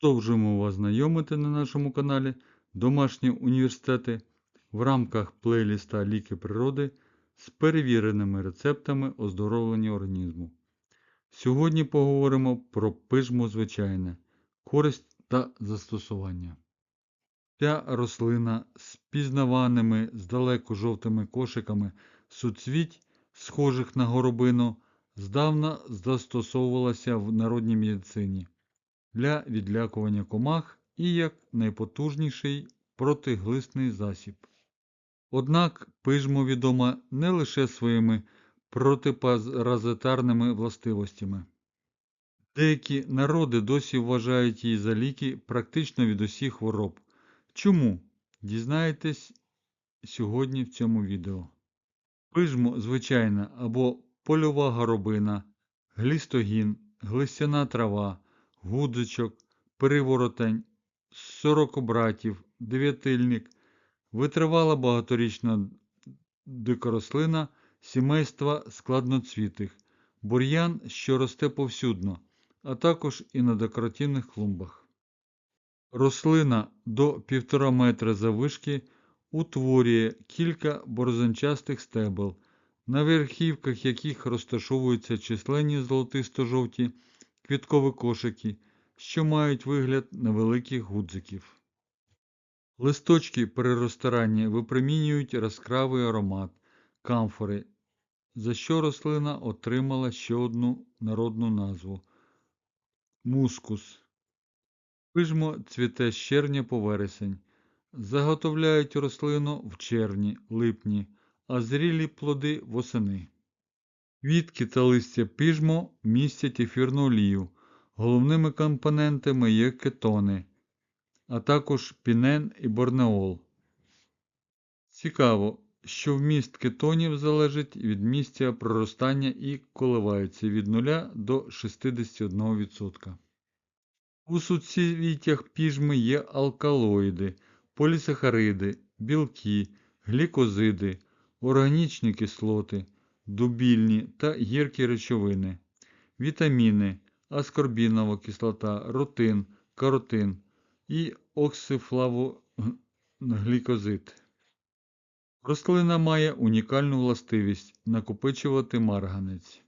Продовжуємо вас знайомити на нашому каналі Домашні університети в рамках плейліста Ліки природи з перевіреними рецептами оздоровлення організму. Сьогодні поговоримо про пижмо звичайне, користь та застосування. Ця рослина з пізнаваними здалеку жовтими кошиками суцвіть, схожих на горобину, здавна застосовувалася в народній медицині для відлякування комах і як найпотужніший протиглисний засіб. Однак пижмо відома не лише своїми протипаразитарними властивостями. Деякі народи досі вважають її за ліки практично від усіх хвороб. Чому? Дізнаєтесь сьогодні в цьому відео. Пижмо звичайна або польова горобина, глістогін, глистяна трава, гудзичок, переворотень, сорокобратів, дев'ятильник, витривала багаторічна дикорослина сімейства складноцвітих, бур'ян, що росте повсюдно, а також і на декоративних клумбах. Рослина до 1,5 метра заввишки утворює кілька борозанчастих стебел, на верхівках яких розташовуються численні золотисто-жовті квіткові кошики, що мають вигляд невеликих гудзиків. Листочки при розтиранні випромінюють яскравий аромат камфори, за що рослина отримала ще одну народну назву мускус. Пижмо цвіте з червня по вересень. Заготовляють рослину в червні, липні, а зрілі плоди восени. Квітки та листя пижмо містять ефірну олію. Головними компонентами є кетони, а також пінен і борнеол. Цікаво, що вміст кетонів залежить від місця проростання і коливається від 0 до 61%. У суцвіттях піжми є алкалоїди, полісахариди, білки, глікозиди, органічні кислоти, дубільні та гіркі речовини, вітаміни, аскорбінова кислота, рутин, каротин і оксифлавоглікозид. Рослина має унікальну властивість накопичувати марганець.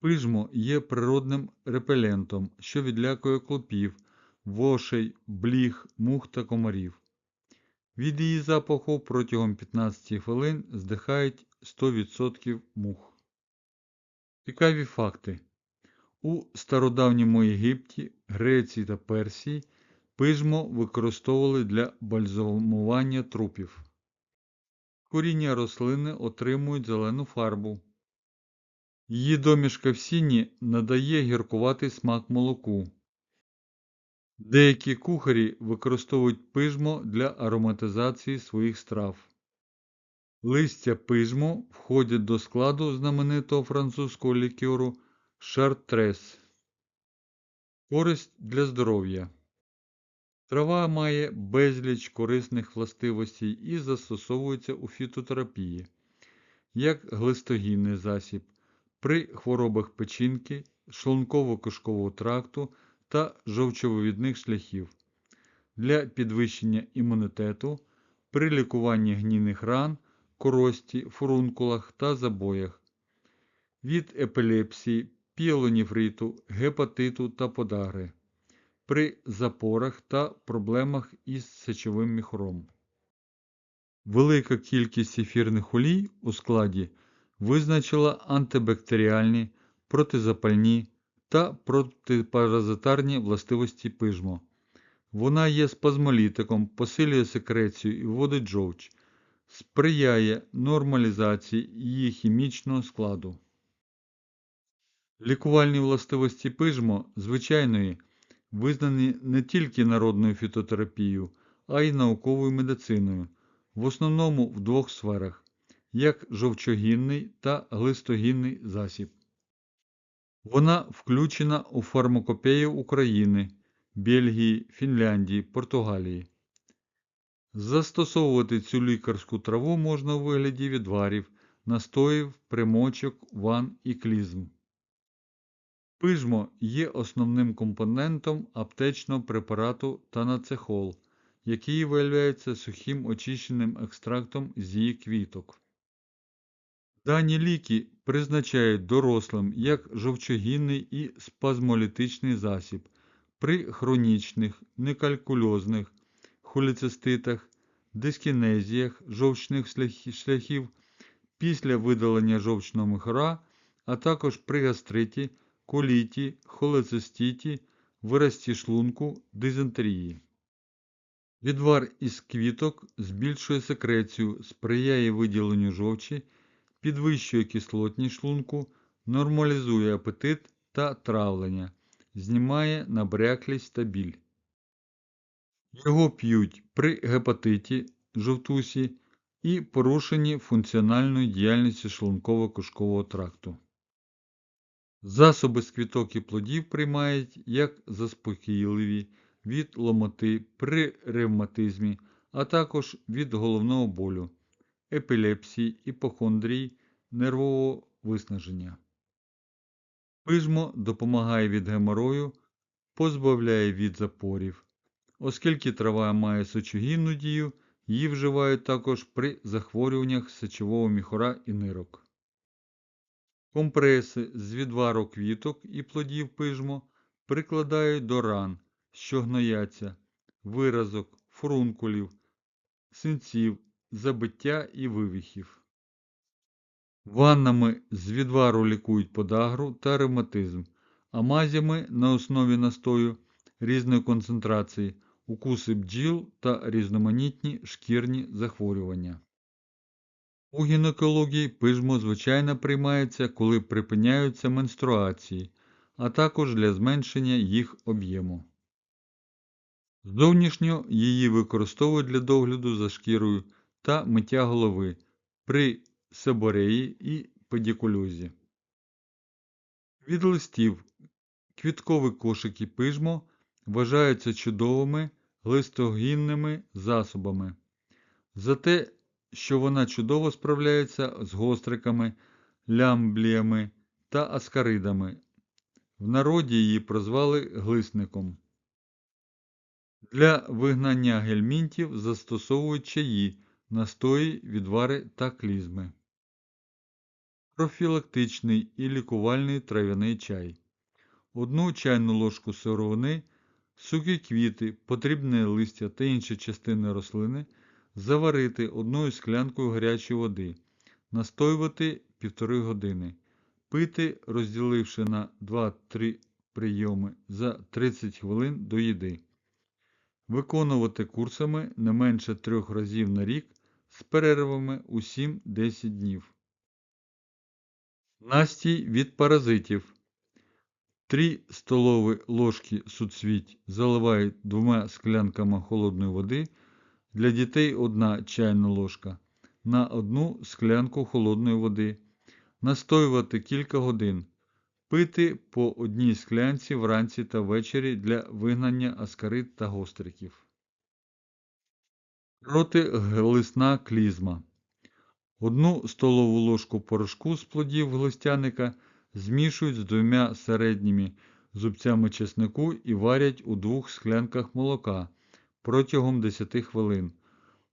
Пижмо є природним репелентом, що відлякує клопів, вошей, бліг, мух та комарів. Від її запаху протягом 15 хвилин здихають 100% мух. Цікаві факти. У стародавньому Єгипті, Греції та Персії пижмо використовували для бальзамування трупів. Коріння рослини отримують зелену фарбу. Її домішка в сіні надає гіркуватий смак молоку. Деякі кухарі використовують пижмо для ароматизації своїх страв. Листя пижмо входять до складу знаменитого французького лікеру Шартрес. Користь для здоров'я. Трава має безліч корисних властивостей і застосовується у фітотерапії, як глистогінний засіб при хворобах печінки, шлунково-кишкового тракту та жовчовивідних шляхів, для підвищення імунітету, при лікуванні гнійних ран, корості, фурункулах та забоях, від епілепсії, піелонефриту, гепатиту та подагри, при запорах та проблемах із сечовим міхуром. Велика кількість ефірних олій у складі визначила антибактеріальні, протизапальні та протипаразитарні властивості пижмо. Вона є спазмолітиком, посилює секрецію і вводить жовч, сприяє нормалізації її хімічного складу. Лікувальні властивості пижмо звичайної визнані не тільки народною фітотерапією, а й науковою медициною, в основному в двох сферах, як жовчогінний та глистогінний засіб. Вона включена у фармакопею України, Бельгії, Фінляндії, Португалії. Застосовувати цю лікарську траву можна у вигляді відварів, настоїв, примочок, ван і клізм. Пижмо є основним компонентом аптечного препарату танацехол, який виявляється сухим очищеним екстрактом з її квіток. Дані ліки призначають дорослим як жовчогінний і спазмолітичний засіб при хронічних, некалькульозних холециститах, дискінезіях жовчних шляхів після видалення жовчного михора, а також при гастриті, коліті, холецистіті, вирості шлунку, дизентерії. Відвар із квіток збільшує секрецію, сприяє виділенню жовчі, підвищує кислотність шлунку, нормалізує апетит та травлення, знімає набряклість та біль. Його п'ють при гепатиті, жовтусі і порушенні функціональної діяльності шлунково-кишкового тракту. Засоби з квіток і плодів приймають як заспокійливі від ломоти при ревматизмі, а також від головного болю, епілепсії, іпохондрії, нервового виснаження. Пижмо допомагає від геморою, позбавляє від запорів. Оскільки трава має сочогінну дію, її вживають також при захворюваннях сечового міхора і нирок. Компреси з відвару квіток і плодів пижмо прикладають до ран, що гнояться, виразок, фурункулів, синців, забиття і вивіхів. Ваннами з відвару лікують подагру та ревматизм, а мазями на основі настою різної концентрації, укуси бджіл та різноманітні шкірні захворювання. У гінекології пижмо звичайно приймається, коли припиняються менструації, а також для зменшення їх об'єму. Зовнішньо її використовують для догляду за шкірою та миття голови при себореї і педикульозі. Від листів квіткові кошики пижмо вважаються чудовими листогінними засобами. За те, що вона чудово справляється з гостриками, лямбліями та аскаридами. В народі її прозвали глисником. Для вигнання гельмінтів застосовують чаї, настої, відвари та клізми. Профілактичний і лікувальний трав'яний чай. Одну чайну ложку сировини, сухі квіти, потрібне листя та інші частини рослини заварити одною склянкою гарячої води, настоювати 1,5 години, пити, розділивши на 2-3 прийоми за 30 хвилин до їди. Виконувати курсами не менше 3 разів на рік з перервами у 7-10 днів. Настій від паразитів. 3 столові ложки суцвіть заливають двома склянками холодної води. Для дітей 1 чайна ложка на одну склянку холодної води. Настоювати кілька годин. Пити по одній склянці вранці та ввечері для вигнання аскарид та гостриків. Протиглисна клізма. Одну столову ложку порошку з плодів глистяника змішують з двома середніми зубцями чеснику і варять у двох склянках молока протягом 10 хвилин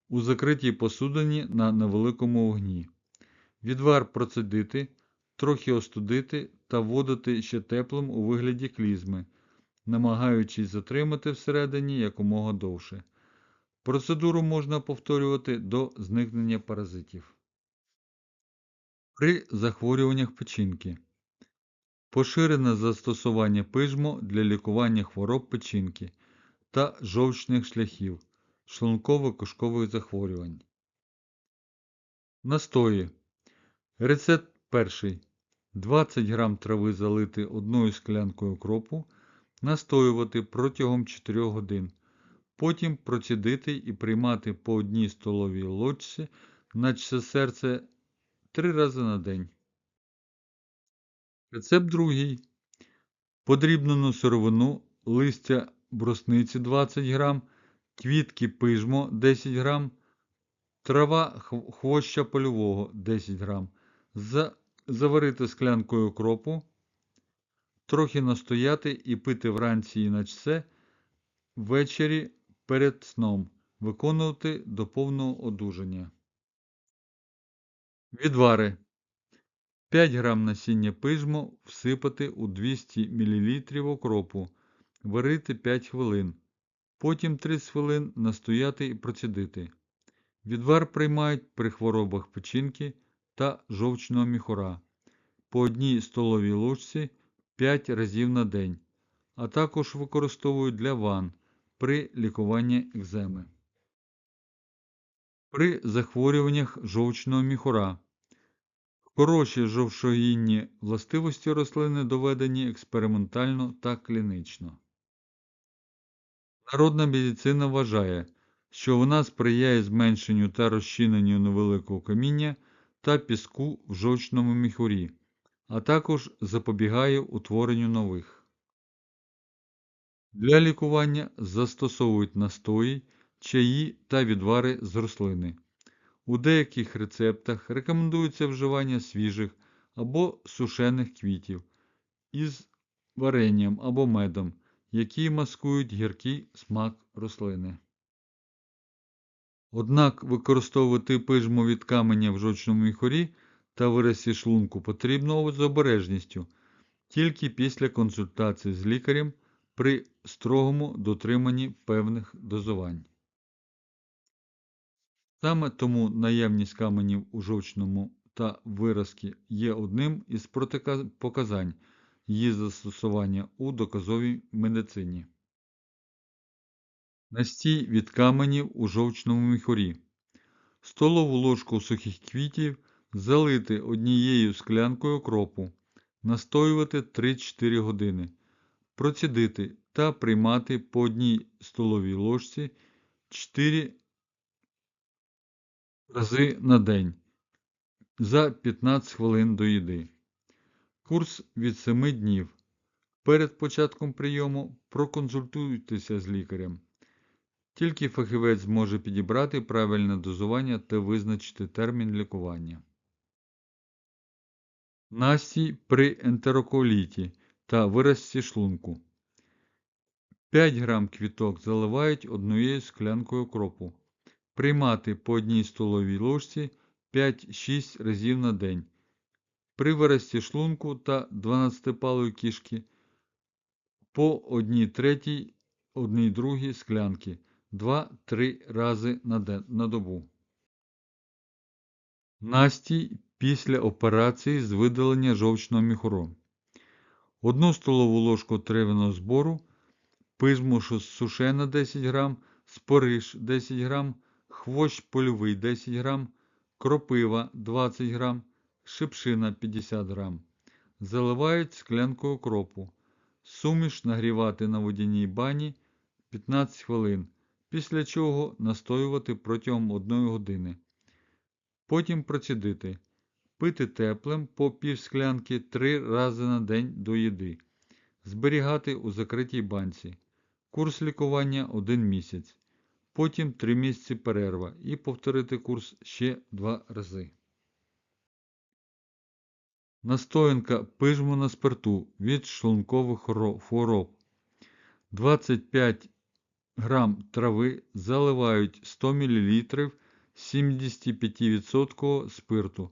у закритій посудині на невеликому вогні. Відвар процедити, трохи остудити та вводити ще теплим у вигляді клізми, намагаючись затримати всередині якомога довше. Процедуру можна повторювати до зникнення паразитів. При захворюваннях печінки. Поширене застосування пижмо для лікування хвороб печінки та жовчних шляхів, шлунково-кишкових захворювань. Настої. Рецепт перший. 20 г трави залити одною склянкою кропу, настоювати протягом 4 годин. Потім процідити і приймати по одній столовій ложці на серце 3 рази на день. Рецепт другий. Подрібнену сировину листя брусниці 20 г, квітки пижмо 10 г, трава хвоща польового 10 г. Заварити склянкою кропу, трохи настояти і пити вранці і начсе ввечері перед сном, виконувати до повного одужання. Відвари. 5 г насіння пижмо всипати у 200 мл окропу, варити 5 хвилин. Потім 30 хвилин настояти і процідити. Відвар приймають при хворобах печінки та жовчного міхура по одній столовій ложці 5 разів на день, а також використовують для ван при лікуванні екземи. При захворюваннях жовчного міхура. Хороші жовшогінні властивості рослини доведені експериментально та клінічно. Народна медицина вважає, що вона сприяє зменшенню та розчиненню невеликого каміння та піску в жовчному міхурі, а також запобігає утворенню нових. Для лікування застосовують настої, чаї та відвари з рослини. У деяких рецептах рекомендується вживання свіжих або сушених квітів із варенням або медом, які маскують гіркий смак рослини. Однак використовувати пижму від каменя в жовчному міхорі та виразі шлунку потрібно з обережністю тільки після консультації з лікарем при строгому дотриманні певних дозувань. Саме тому наявність каменів у жовчному та виразки є одним із протипоказань її застосування у доказовій медицині. Настій від каменів у жовчному міхурі. Столову ложку сухих квітів залити однією склянкою окропу, настоювати 3-4 години, процідити та приймати по одній столовій ложці 4 рази на день за 15 хвилин до їди. Курс від 7 днів. Перед початком прийому проконсультуйтеся з лікарем. Тільки фахівець зможе підібрати правильне дозування та визначити термін лікування. Настій при ентероколіті та виразці шлунку. 5 г квіток заливають однією склянкою кропу. Приймати по одній столовій ложці 5-6 разів на день. При виразці шлунку та 12-палої кішки по 1 третій 1 другій склянки 2-3 рази на добу. Настій після операції з видалення жовчного міхуру. Одну столову ложку трав'яного збору, пижму сушена 10 г, спориш 10 г, хвощ польовий 10 г, кропива 20 г, шипшина 50 г. Заливають склянкою окропу. Суміш нагрівати на водяній бані 15 хвилин, після чого настоювати протягом 1 години. Потім процідити. Пити теплим по пів склянки 3 рази на день до їди. Зберігати у закритій банці. Курс лікування 1 місяць. Потім 3 місяці перерва і повторити курс ще 2 рази. Настоянка пижму на спирту від шлункових хвороб. 25 грам трави заливають 100 мл 75% спирту.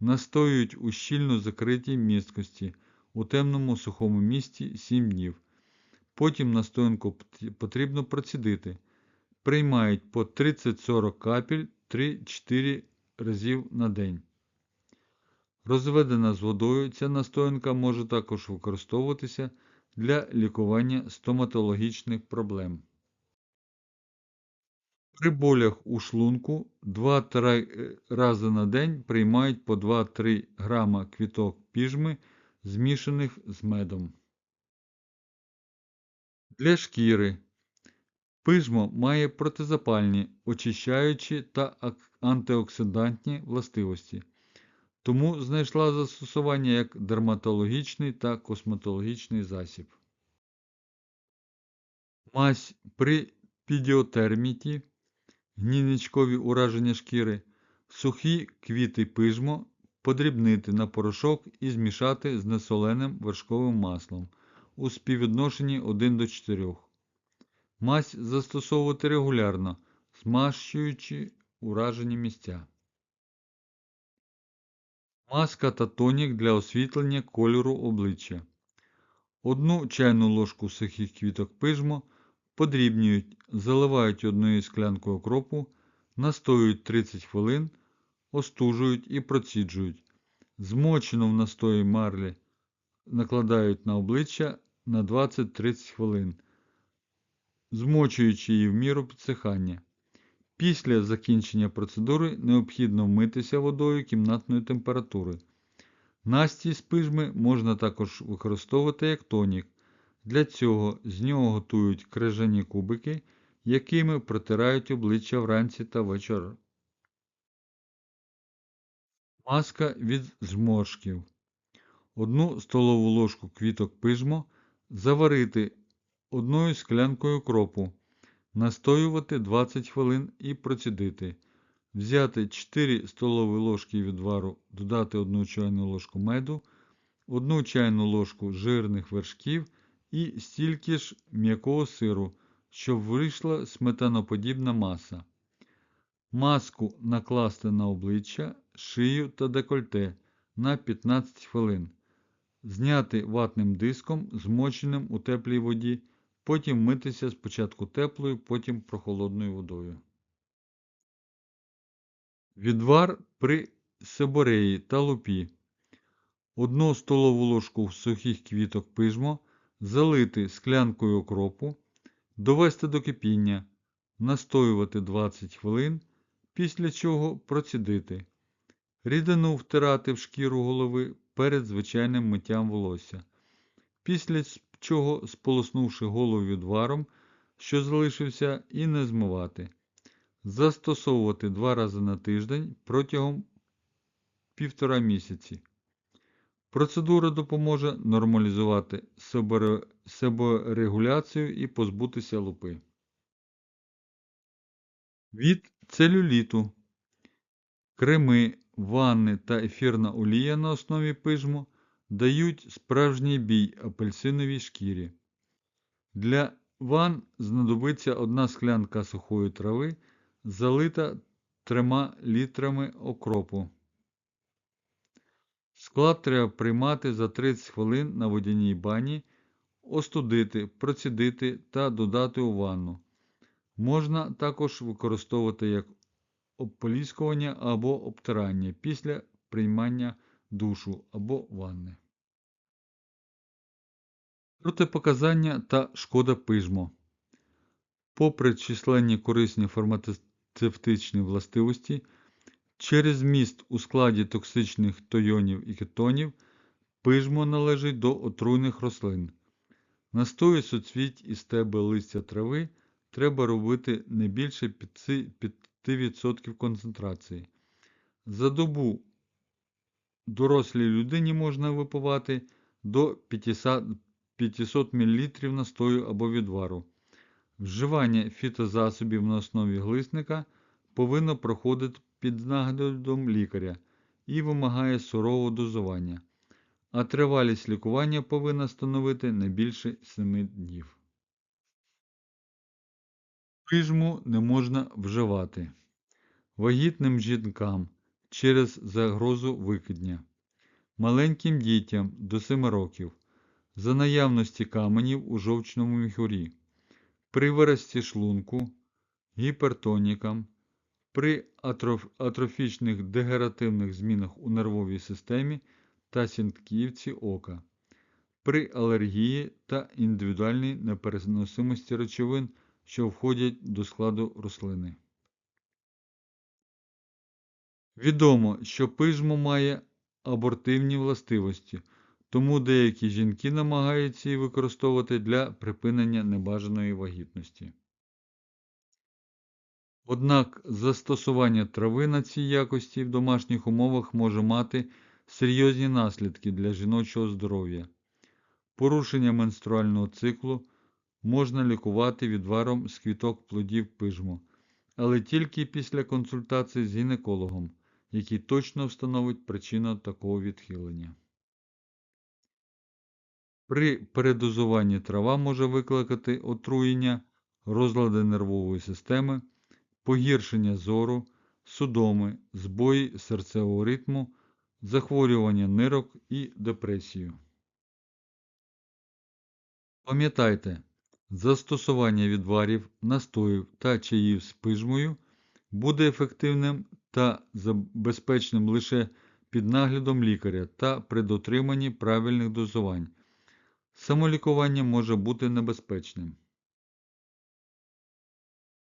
Настоюють у щільно закритій місткості у темному сухому місці 7 днів. Потім настоянку потрібно процідити. Приймають по 30-40 капель 3-4 разів на день. Розведена з водою, ця настоянка може також використовуватися для лікування стоматологічних проблем. При болях у шлунку 2-3 рази на день приймають по 2-3 грама квіток піжми, змішаних з медом. Для шкіри пижмо має протизапальні, очищаючі та антиоксидантні властивості, тому знайшла застосування як дерматологічний та косметологічний засіб. Мазь при підіотерміті гнійничкові ураження шкіри, сухі квіти пижмо подрібнити на порошок і змішати з несоленим вершковим маслом у співвідношенні 1 до 4. Мазь застосовувати регулярно, змащуючи уражені місця. Маска та тонік для освітлення кольору обличчя. Одну чайну ложку сухих квіток пижмо подрібнюють, заливають одною склянкою окропу, настоюють 30 хвилин, остужують і проціджують. Змочену в настої марлі накладають на обличчя на 20-30 хвилин, змочуючи її в міру підсихання. Після закінчення процедури необхідно вмитися водою кімнатної температури. Настій з пижми можна також використовувати як тонік. Для цього з нього готують крижані кубики, якими протирають обличчя вранці та вечора. Маска від зморшків. Одну столову ложку квіток пижмо заварити одною склянкою кропу, настоювати 20 хвилин і процідити. Взяти 4 столові ложки відвару, додати 1 чайну ложку меду, 1 чайну ложку жирних вершків і стільки ж м'якого сиру, щоб вийшла сметаноподібна маса. Маску накласти на обличчя, шию та декольте на 15 хвилин. Зняти ватним диском, змоченим у теплій воді, потім митися спочатку теплою, потім прохолодною водою. Відвар при сибореї та лупі. Одну столову ложку сухих квіток пижмо залити склянкою окропу, довести до кипіння, настоювати 20 хвилин, після чого процідити. Рідину втирати в шкіру голови перед звичайним миттям волосся. Після чого, сполоснувши голову відваром, що залишився, і не змивати. Застосовувати два рази на тиждень протягом півтора місяці. Процедура допоможе нормалізувати себорегуляцію і позбутися лупи. Від целюліту. Креми, ванни та ефірна олія на основі пижму дають справжній бій апельсиновій шкірі. Для ван знадобиться одна склянка сухої трави, залита 3 літрами окропу. Склад треба приймати за 30 хвилин на водяній бані, остудити, процідити та додати у ванну. Можна також використовувати як обполіскування або обтирання після приймання душу або ванни. Протипоказання та шкода пижмо. Попри численні корисні фармацевтичні властивості, через міст у складі токсичних тойонів і кетонів пижмо належить до отруйних рослин. Настої соцвіть і стебел листя трави треба робити не більше 5% концентрації. За добу дорослій людині можна випивати до 500 мл настою або відвару. Вживання фітозасобів на основі глисника повинно проходити під наглядом лікаря і вимагає сурового дозування, а тривалість лікування повинна становити не більше 7 днів. Пижму не можна вживати. Вагітним жінкам через загрозу викидня, маленьким дітям до 7 років. За наявності каменів у жовчному міхурі, при вирості шлунку, гіпертонікам, при атрофічних дегенеративних змінах у нервовій системі та сінтківці ока, при алергії та індивідуальній непереносимості речовин, що входять до складу рослини. Відомо, що пижмо має абортивні властивості, тому деякі жінки намагаються її використовувати для припинення небажаної вагітності. Однак застосування трави на цій якості в домашніх умовах може мати серйозні наслідки для жіночого здоров'я. Порушення менструального циклу можна лікувати відваром з квіток плодів пижму, але тільки після консультації з гінекологом, який точно встановить причину такого відхилення. При передозуванні трава може викликати отруєння, розлади нервової системи, погіршення зору, судоми, збої серцевого ритму, захворювання нирок і депресію. Пам'ятайте, застосування відварів, настоїв та чаїв з пижмою буде ефективним та забезпеченим лише під наглядом лікаря та при дотриманні правильних дозувань. Самолікування може бути небезпечним.